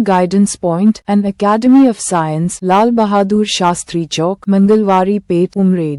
Nirmal Guidance Point and Academy of Science, Lal Bahadur Shastri Chowk, Mangalwari Pet Umraid.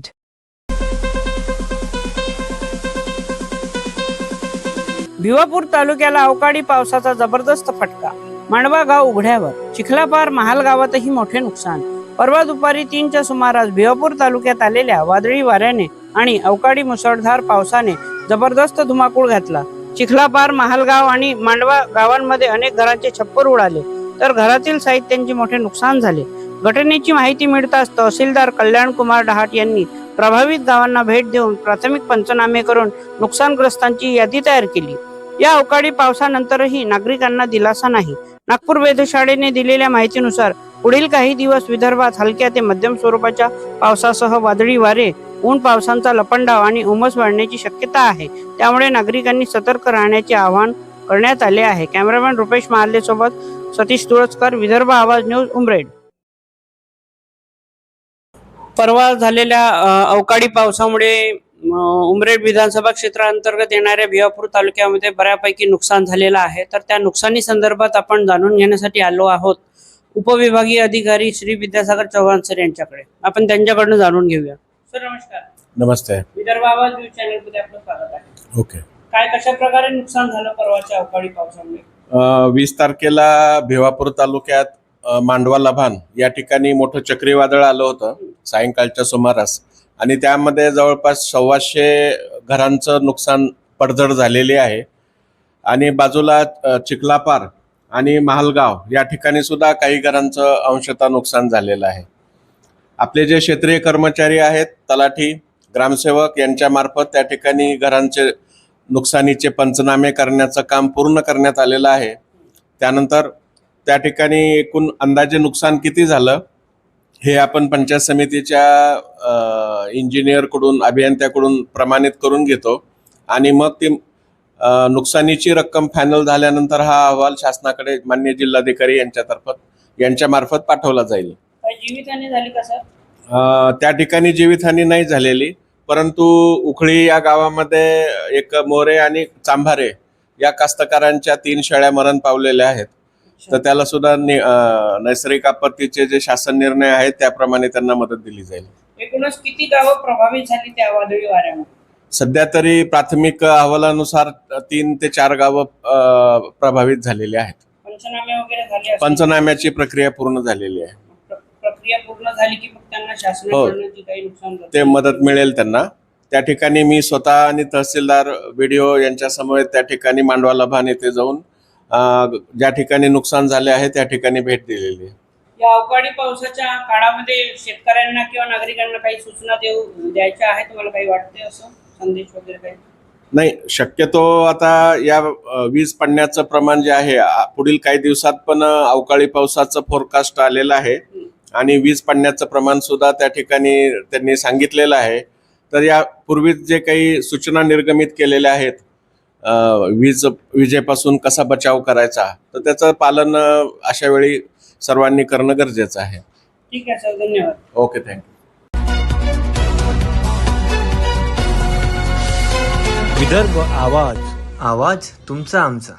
Bhiwapur तालुक्याला अवकाळी पावसाचा जबरदस्त फटका. मांडवा गाव उघड्यावर. चिखलापार महाल गावातही मोठे नुकसान. परवा दुपारी तीनच्या सुमारास भिवापूर तालुक्यात आलेल्या वादळी वाऱ्याने आणि अवकाळी मुसळधार पावसाने जबरदस्त धुमाकूळ घातला. चिखलापार महालगाव आणि मांडवा गावांमध्ये अनेक घरांचे छप्पर उडाले. तर घरातील साहित्यांचे मोठे नुकसान झाले. घटनेची माहिती मिळताच तहसीलदार कल्याण कुमार डहाट यांनी प्रभावित गावांना भेट देऊन प्राथमिक पंचनामे करून नुकसानग्रस्तांची यादी तयार केली. या अवकाळी पावसानंतरही नागरिकांना दिलासा नाही. नागपूर वेधशाळेने दिलेल्या माहितीनुसार पुढील काही दिवस विदर्भात हलक्या ते मध्यम स्वरूपाच्या पावसासह वादळी वारे ऊन पावसांचा लपंडाव आणि उमस वाढण्याची शक्यता आहे. त्यामुळे नागरिकांनी सतर्क राहण्याचे आवाहन करण्यात आले आहे. कॅमेरामॅन रुपेश महाले सोबत सतीश तुळसकर विदर्भ आवाज न्यूज उमरेड. परवा झालेल्या अवकाळी पावसामुळे उमरेड विधानसभा क्षेत्रांतर्गत येणाऱ्या भिवापूर तालुक्यामध्ये बऱ्यापैकी नुकसान झालेलं आहे. तर त्या नुकसानी संदर्भात आपण जाणून घेण्यासाठी आलो आहोत. उपविभागीय अधिकारी श्री विद्यासागर चव्हाण सर यांच्याकडे. आपण त्यांच्याकडनं जाणून घेऊया. सर नमस्कार. नमस्ते. विदर्भ आवाज न्यूज चॅनलमध्ये आपलं स्वागत आहे. ओके. काय कशा प्रकारे नुकसान झालं परवाच्या अवकाळी पावसामुळे? वीस तारखेला भिवापूर तालुक्यात मांडवा लभान या ठिकाणी मोठं चक्रीवादळ आलं होतं सायंकाळच्या सुमारास. आणि त्यामध्ये जवळपास सव्वाशे घरांचं नुकसान पडझड झालेली आहे. आणि बाजूला चिखलापार आणि महालगाव या ठिकाणी सुद्धा काही घरांचं अंशतः नुकसान झालेलं आहे. आपले जे क्षेत्रीय कर्मचारी आहेत तलाठी ग्रामसेवक यांच्यामार्फत त्या ठिकाणी घरांचे नुकसानीचे पंचनामे करण्याचं काम पूर्ण करण्यात आलेलं आहे. त्यानंतर त्या ठिकाणी एकूण अंदाजे नुकसान किती झालं हे आपण पंचायत समितीच्या इंजिनियरकडून अभियंत्याकडून प्रमाणित करून घेतो. आणि मग ती नुकसानीची रक्कम फायनल झाल्यानंतर हा अहवाल शासनाकडे मान्य जिल्हाधिकारी यांच्यातर्फत यांच्यामार्फत पाठवला जाईल. जीवितहानी झाली का सर? अ, त्या ठिकाणी जीवितहानी नाही झालेली परंतु उखळी या गावामध्ये एक मोरे आणि चांभारे या कास्तकारांच्या तीन शेळ्या मरण पावलेल्या आहेत. तर त्याला सुद्धा नि- अ, नैसर्गिक आपत्तीचे जे शासन निर्णय आहेत त्याप्रमाणे त्यांना मदत दिली जाईल. एकूणच किती गावं प्रभावित झाली त्या वादळी वाऱ्यामुळे? सध्या तरी प्राथमिक अहवालानुसार तीन ते चार गावं अ, प्रभावित झालेली आहेत. पंचनामे वगैरे झाले असतील. पंचनाम्याची प्रक्रिया पूर्ण झालेली आहे. प्रक्रिया पूर्ण झाली की मग त्यांना शासनाकडनं जी काही नुकसान झालं. ते मदत मिळेल त्यांना. त्या ठिकाणी मी स्वतः आणि तहसीलदार व्हिडिओ यांच्या समवेत त्या ठिकाणी मांडवा लभान येथे जाऊन अं, ज्या ठिकाणी नुकसान झाले आहे त्या ठिकाणी भेट दिलेली आहे. या अवकाळी पावसाच्या काळामध्ये शेतकऱ्यांना किंवा नागरिकांना काही सूचना देऊ द्यायच्या आहेत तुम्हाला काही वाटते असं? संदेश वगैरे काही? नाही शक्यतो आता या अं, वीज पडण्याचं प्रमाण जे आहे आ- पुढील काही दिवसात पण अं, अवकाळी पावसाचं फोरकास्ट आलेलं आहे. आणि वीज पडण्याचं प्रमाण सुद्धा त्या ठिकाणी त्यांनी सांगितलेलं आहे. तर या पूर्वीच जे काही सूचना निर्गमित केलेल्या आहेत वीज विजेपासून कसा बचाव करायचा तर त्याचं पालन अशा वेळी सर्वांनी करणं गरजेचं आहे. ठीक आहे सर धन्यवाद. Okay thank you. विदर्भ आवाज आवाज तुमचा आमचा.